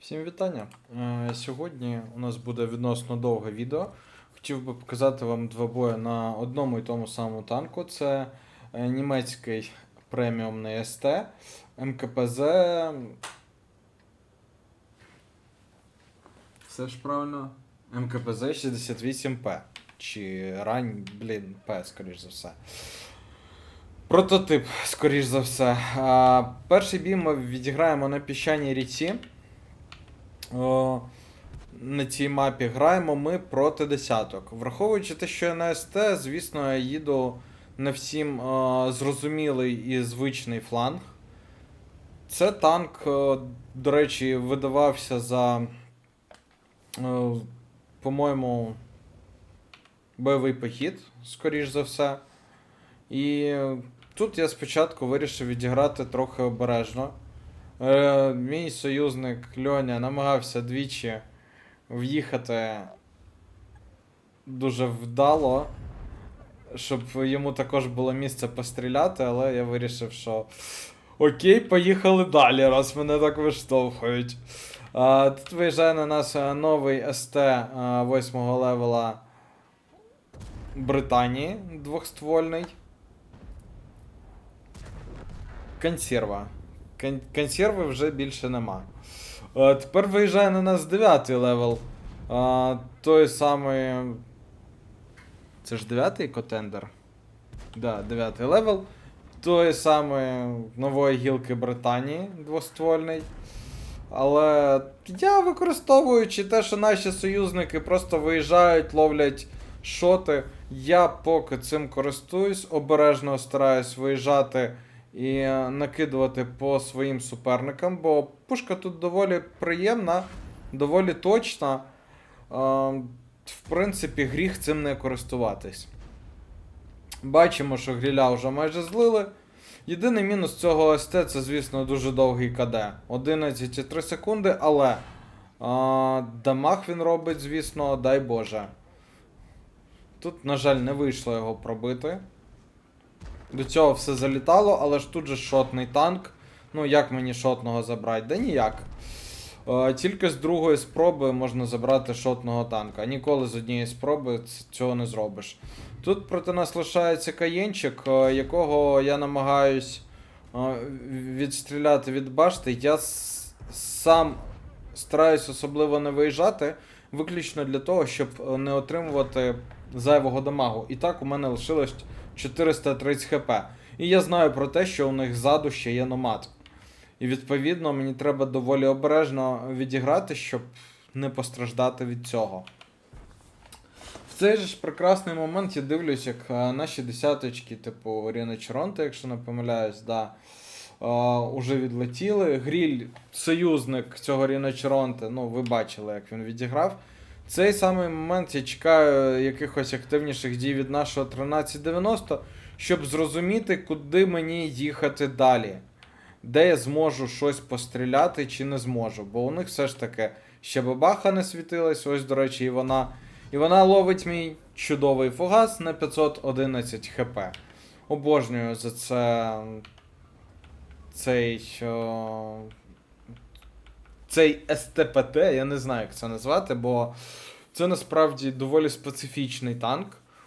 Всім вітання. Е, Сьогодні у нас буде відносно довге відео. Хотів би показати вам два бої на одному і тому самому танку. Це е, німецький преміумний СТ, МКПЗ. Все ж правильно? МКПЗ 68П. Чи рань, блін, П, скоріш за все. Прототип, скоріш за все. Перший бій ми відіграємо на піщаній ріці. О, на цій мапі граємо ми проти десяток. Враховуючи те, що я на СТ, звісно, я їду на всім е, зрозумілий і звичний фланг. Це танк, е, до речі, видавався за, е, по-моєму, бойовий похід, скоріш за все. І тут я спочатку вирішив відіграти трохи обережно. Е, мій союзник Льоня намагався двічі в'їхати дуже вдало, щоб йому також було місце постріляти, але я вирішив, що окей, поїхали далі, раз мене так виштовхують. Тут виїжджає на нас е, новий СТ 8 левела Британії двохствольний. Консерва. Кон- консерви вже більше нема. Е, тепер виїжджає на нас 9 левел. Е, той самий. Це ж 9 котендер? Да, 9 левел. Той самий нової гілки Британії двоствольний. Але я використовуючи те, що наші союзники просто виїжджають, ловлять шоти. Я поки цим користуюсь, обережно стараюсь виїжджати і е, накидувати по своїм суперникам, бо пушка тут доволі приємна, доволі точна. Е, В принципі, гріх цим не користуватись. Бачимо, що гріля вже майже злили. Єдиний мінус цього СТ це, звісно, дуже довгий КД. 11,3 секунди, але а, дамаг він робить, звісно, дай Боже. Тут, на жаль, не вийшло його пробити. До цього все залітало, але ж тут же шотний танк. Ну, як мені шотного забрати? Да ніяк. Е, тільки з другої спроби можна забрати шотного танка. Ніколи з однієї спроби цього не зробиш. Тут проти нас лишається каєнчик, е, якого я намагаюсь е, відстріляти від башти. Я сам стараюсь особливо не виїжджати, виключно для того, щоб не отримувати зайвого дамагу. І так у мене лишилось 430 хп. І я знаю про те, що у них ззаду ще є номад. І відповідно мені треба доволі обережно відіграти, щоб не постраждати від цього. В цей же ж прекрасний момент я дивлюсь, як е, наші десяточки, типу Ріни Чоронта, якщо не помиляюсь, да, е, уже відлетіли. Гріль, союзник цього Ріна Чоронта, ну ви бачили, як він відіграв. Цей самий момент я чекаю якихось активніших дій від нашого 1390, щоб зрозуміти, куди мені їхати далі. Де я зможу щось постріляти чи не зможу. Бо у них все ж таки ще бабаха не світилась, ось, до речі, і вона. І вона ловить мій чудовий фугас на 511 хп. Обожнюю за це. Цей. Цей СТПТ, я не знаю, як це назвати, бо це насправді доволі специфічний танк,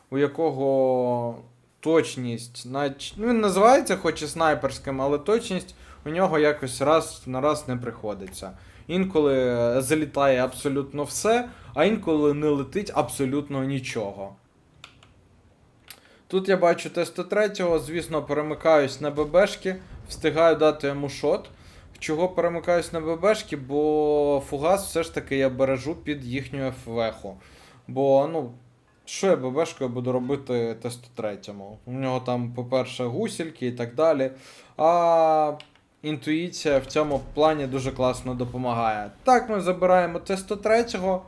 у якого точність, навіть, ну він називається хоч і снайперським, але точність у нього якось раз на раз не приходиться. Інколи е, залітає абсолютно все, а інколи не летить абсолютно нічого. Тут я бачу Т-103, звісно, перемикаюсь на ББшки, встигаю дати йому шот. Чого перемикаюсь на ББшки, бо фугас все ж таки я бережу під їхню ФВХу. Бо, ну, що я ББшкою буду робити Т-103? У нього там, по-перше, гусільки і так далі. А інтуїція в цьому плані дуже класно допомагає. Так, ми забираємо Т-103.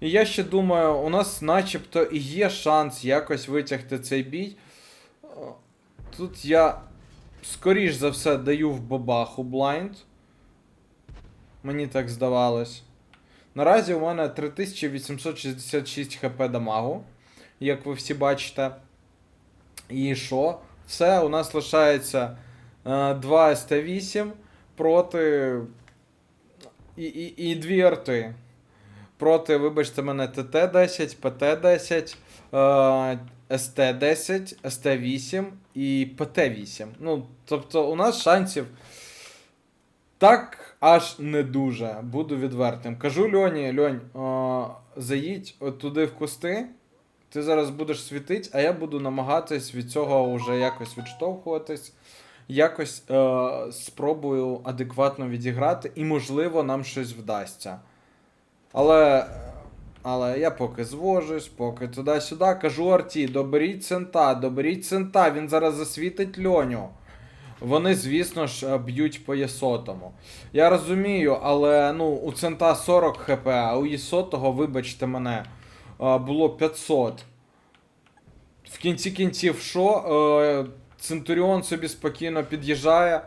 І я ще думаю, у нас начебто і є шанс якось витягти цей бій. Тут я, скоріш за все, даю в бабаху блайнд. Мені так здавалось. Наразі у мене 3866 хп дамагу, як ви всі бачите. І що? Все, у нас лишається е, 2 СТ8 проти і, і, і дві арти. Проти, вибачте мене, ТТ-10, ПТ-10, е, СТ-10, СТ-8 і ПТ-8. Ну, тобто у нас шансів так аж не дуже. Буду відвертим. Кажу Льоні, Льонь, е, заїдь от туди в кусти. Ти зараз будеш світить, а я буду намагатись від цього вже якось відштовхуватись. Якось е, спробую адекватно відіграти, і, можливо, нам щось вдасться. Але, але я поки звожусь, поки туди-сюди. Кажу Арті, доберіть цента, доберіть цента, він зараз засвітить льоню. Вони, звісно ж, е, б'ють по Єсотому. Я розумію, але ну, у цента 40 хп, а у Єсотого, вибачте мене, е, було 500. В кінці кінців, що? Е, Центуріон собі спокійно під'їжджає.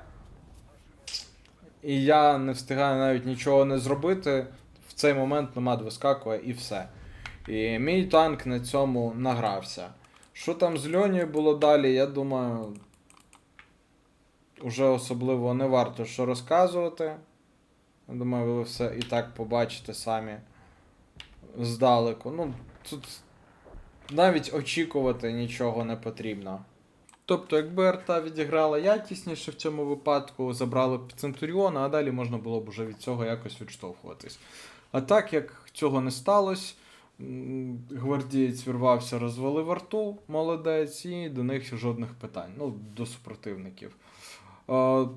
І я не встигаю навіть нічого не зробити. В цей момент номад вискакує і все. І мій танк на цьому награвся. Що там з Льонією було далі, я думаю. Уже особливо не варто що розказувати. Думаю, ви все і так побачите самі здалеку. Ну, тут навіть очікувати нічого не потрібно. Тобто, якби арта відіграла якісніше в цьому випадку, забрали б Центуріона, а далі можна було б уже від цього якось відштовхуватись. А так як цього не сталося, гвардієць вірвався, розвалив арту, молодець, і до них жодних питань. Ну, до супротивників. Е,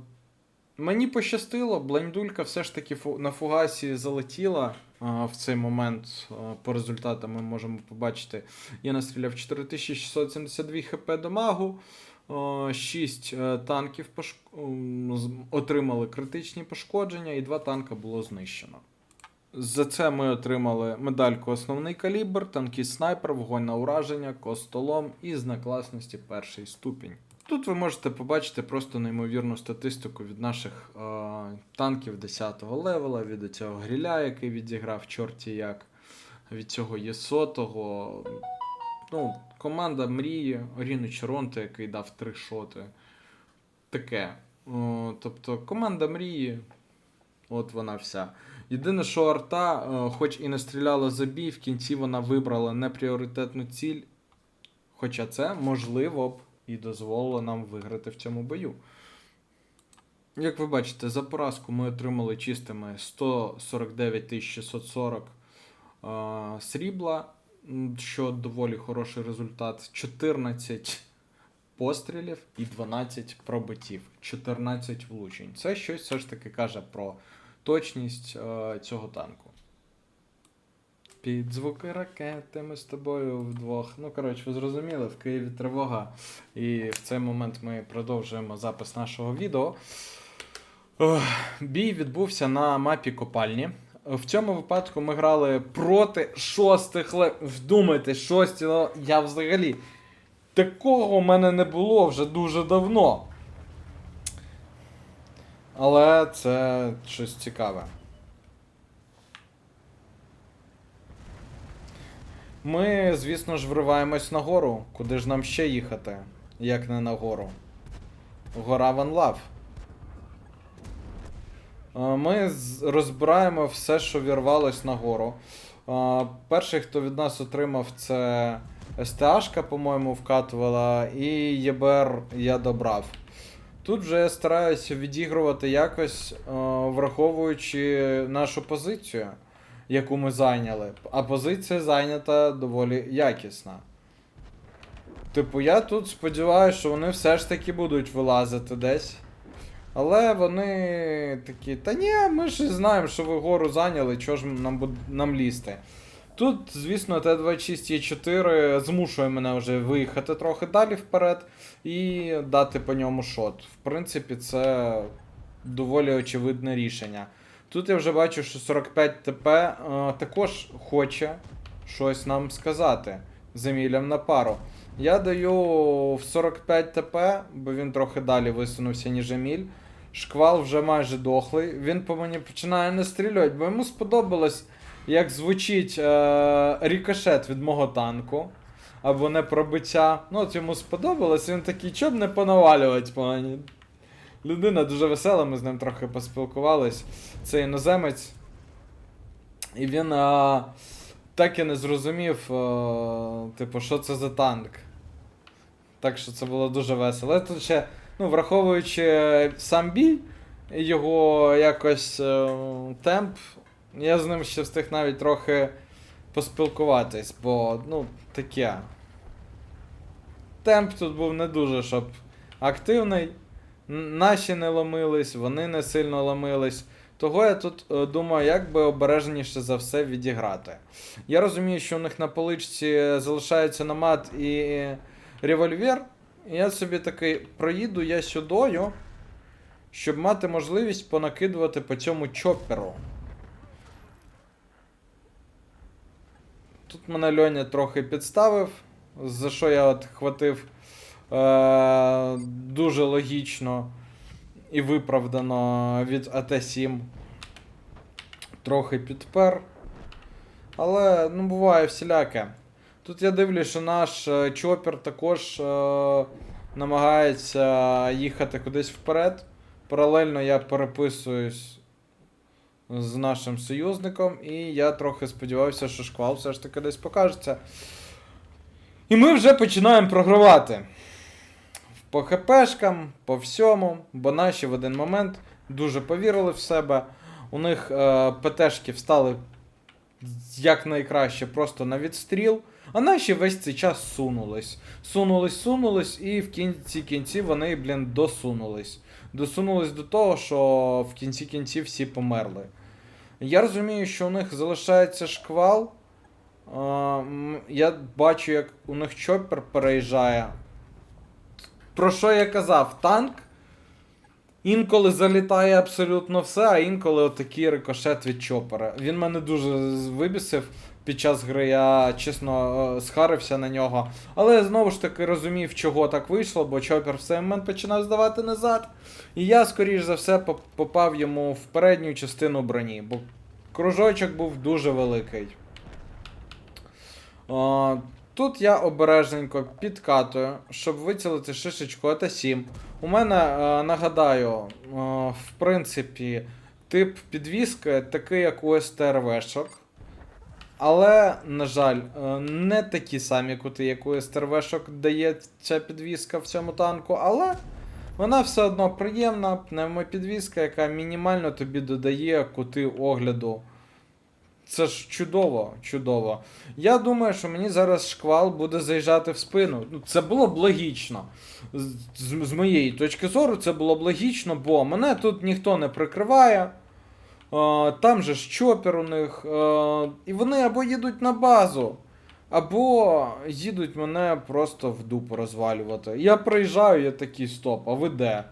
Мені пощастило, блендулька все ж таки на фугасі залетіла в цей момент. По результатам ми можемо побачити. Я настріляв 4672 хп дамагу. 6 танків пош... отримали критичні пошкодження, і 2 танка було знищено. За це ми отримали медальку Основний калібр, танкіст снайпер, вогонь на ураження, костолом і знак класності перший ступінь. Тут ви можете побачити просто неймовірну статистику від наших е, танків 10-го левела, від цього гріля, який відіграв чорті як, від цього Єсотого. Ну, команда мрії, Оріну Чаронте, який дав три шоти. Таке. О, тобто команда мрії, от вона вся. Єдине, що арта, е, хоч і не стріляла за бій, в кінці вона вибрала непріоритетну ціль. Хоча це можливо б і дозволило нам виграти в цьому бою. Як ви бачите, за поразку ми отримали чистими 149 640 е, срібла, що доволі хороший результат. 14 пострілів і 12 пробиттів, 14 влучень. Це щось все ж таки каже про точність е, цього танку. Під звуки ракети ми з тобою вдвох. Ну, коротше, ви зрозуміли, в Києві тривога. І в цей момент ми продовжуємо запис нашого відео. Бій відбувся на мапі копальні. В цьому випадку ми грали проти шостих лев. Вдумайте, шості. лев- Я взагалі. Такого у мене не було вже дуже давно. Але це щось цікаве. Ми, звісно ж, вриваємось на гору. Куди ж нам ще їхати, як не на гору? Гора Ван Лав. Е, Ми розбираємо все, що вірвалось на гору. Е, Перший, хто від нас отримав, це СТАшка, по-моєму, вкатувала, і ЄБР я добрав. Тут вже я стараюся відігрувати якось, е, враховуючи нашу позицію, яку ми зайняли. А позиція зайнята доволі якісна. Типу, я тут сподіваюся, що вони все ж таки будуть вилазити десь. Але вони такі, та ні, ми ж знаємо, що ви гору зайняли, чого ж нам, нам лізти. Тут, звісно, Т-26 Е4 змушує мене вже виїхати трохи далі вперед і дати по ньому шот. В принципі, це доволі очевидне рішення. Тут я вже бачу, що 45 ТП е, також хоче щось нам сказати з Емілем на пару. Я даю в 45 ТП, бо він трохи далі висунувся, ніж Еміль. Шквал вже майже дохлий. Він по мені починає настрілювати, бо йому сподобалось, як звучить е, рікошет від мого танку. Або не пробиття. Ну, от йому сподобалось, він такий, що б не понавалювати по мені. Людина дуже весела, ми з ним трохи поспілкувались. Це іноземець, І він а, так і не зрозумів, а, типу, що це за танк. Так що це було дуже весело. Але тут ще, ну, враховуючи сам бій, його якось е, темп, я з ним ще встиг навіть трохи поспілкуватись, бо, ну, таке. Темп тут був не дуже, щоб активний. Наші не ломились, вони не сильно ломились. Того я тут е, думаю, як би обережніше за все відіграти. Я розумію, що у них на поличці залишається намат і револьвер. І я собі такий проїду я сюдою, щоб мати можливість понакидувати по цьому чопперу. Тут мене Льоня трохи підставив, за що я от хватив е- дуже логічно і виправдано від АТ-7. Трохи підпер. Але ну, буває всіляке. Тут я дивлюсь, що наш е, чопер також е, намагається їхати кудись вперед. Паралельно я переписуюсь з нашим союзником, і я трохи сподівався, що шквал все ж таки десь покажеться. І ми вже починаємо програвати. По ХПшкам, по всьому, бо наші в один момент дуже повірили в себе. У них е, ПТшки встали як найкраще просто на відстріл, а наші весь цей час сунулись. Сунулись, сунулись, і в кінці кінців вони, блін, досунулись. Досунулись до того, що в кінці кінців всі померли. Я розумію, що у них залишається шквал. Е, Я бачу, як у них чоппер переїжджає. Про що я казав? Танк інколи залітає абсолютно все, а інколи отакий рикошет від чопера. Він мене дуже вибісив під час гри, я чесно е, схарився на нього. Але знову ж таки розумів, чого так вийшло, бо чопер в цей момент починав здавати назад. І я, скоріш за все, попав йому в передню частину броні, бо кружочок був дуже великий. Тут я обережненько підкатую, щоб вицілити шишечку АТ-7. У мене, е, нагадаю, е, в принципі, тип підвіски такий, як у СТРВшок. Але, на жаль, е, не такі самі кути, як у СТРВшок дає ця підвіска в цьому танку, але вона все одно приємна, пневмопідвіска, яка мінімально тобі додає кути огляду. Це ж чудово, чудово. Я думаю, що мені зараз шквал буде заїжджати в спину. Ну, це було б логічно. З, з, моєї точки зору, це було б логічно, бо мене тут ніхто не прикриває. Е, там же ж чопер у них. Е, і вони або їдуть на базу, або їдуть мене просто в дупу розвалювати. Я приїжджаю, я такий стоп, а ви де?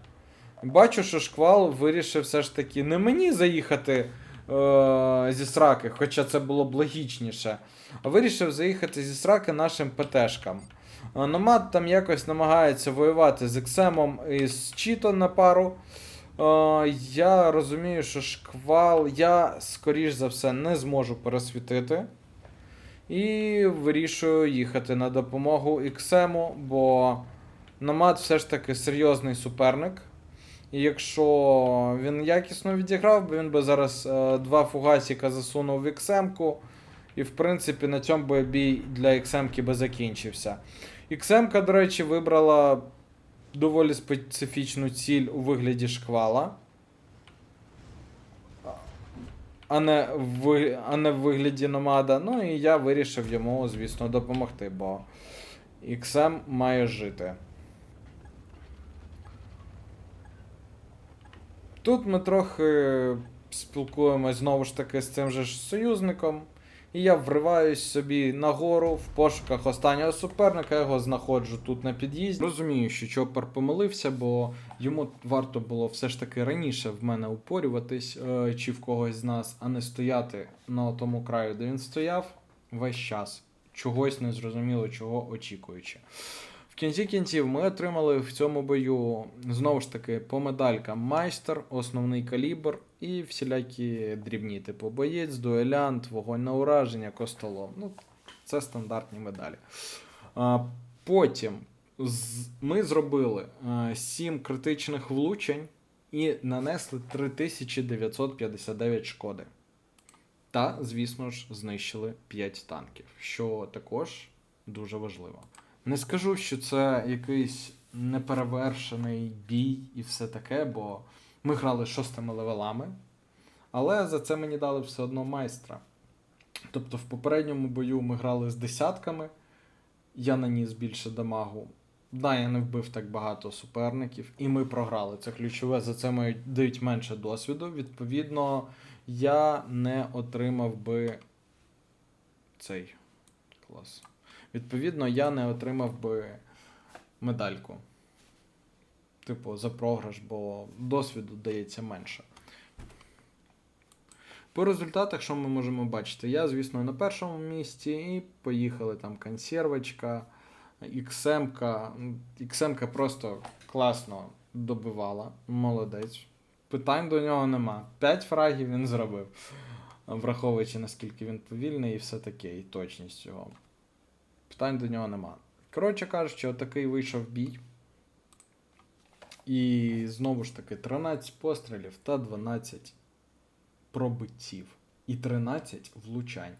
Бачу, що шквал вирішив все ж таки не мені заїхати зі сраки, хоча це було б логічніше. Вирішив заїхати зі сраки нашим ПТшкам. Е, Номад там якось намагається воювати з Ексемом і з Чіто на пару. Е, я розумію, що шквал я, скоріш за все, не зможу пересвітити. І вирішую їхати на допомогу Іксему, бо Номад все ж таки серйозний суперник. І якщо він якісно відіграв, він би зараз е, два фугасіка засунув в XM-ку. І в принципі на цьому би бій для XM-ки би закінчився. XM-ка, до речі, вибрала доволі специфічну ціль у вигляді шквала. А не в, а не в вигляді номада. Ну і я вирішив йому, звісно, допомогти, бо XM має жити. Тут ми трохи спілкуємось знову ж таки з цим же ж союзником. І я вриваюсь собі нагору в пошуках останнього суперника, його знаходжу тут на під'їзді. Розумію, що Чоппер помилився, бо йому варто було все ж таки раніше в мене упорюватись е, чи в когось з нас, а не стояти на тому краю, де він стояв весь час. Чогось незрозуміло, чого очікуючи. В кінці кінців ми отримали в цьому бою знову ж таки по медалькам майстер, основний калібр і всілякі дрібні, типу боєць, дуелянт, вогонь на ураження, костолом. Ну, це стандартні медалі. А, потім ми зробили 7 критичних влучень і нанесли 3959 шкоди. Та, звісно ж, знищили 5 танків, що також дуже важливо. Не скажу, що це якийсь неперевершений бій і все таке, бо ми грали шостими левелами, але за це мені дали все одно майстра. Тобто в попередньому бою ми грали з десятками, я наніс більше дамагу. Да, я не вбив так багато суперників, і ми програли. Це ключове, за це ми дають менше досвіду. Відповідно, я не отримав би цей клас. Відповідно, я не отримав би медальку. Типу, за програш, бо досвіду дається менше. По результатах, що ми можемо бачити? Я, звісно, на першому місці, і поїхали там консервочка, XM-ка. XM-ка просто класно добивала. Молодець. Питань до нього нема. 5 фрагів він зробив, враховуючи наскільки він повільний і все таке, і точність його. Питань до нього нема. Коротше кажучи, отакий вийшов бій. І знову ж таки 13 пострілів та 12 пробиттів. І 13 влучань.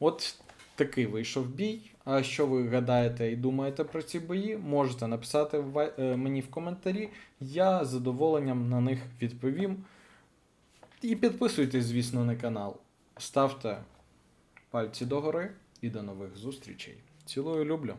От такий вийшов бій. А що ви гадаєте і думаєте про ці бої, можете написати е, мені в коментарі. Я з задоволенням на них відповім. І підписуйтесь, звісно, на канал. Ставте пальці догори і до нових зустрічей. Цілую, люблю.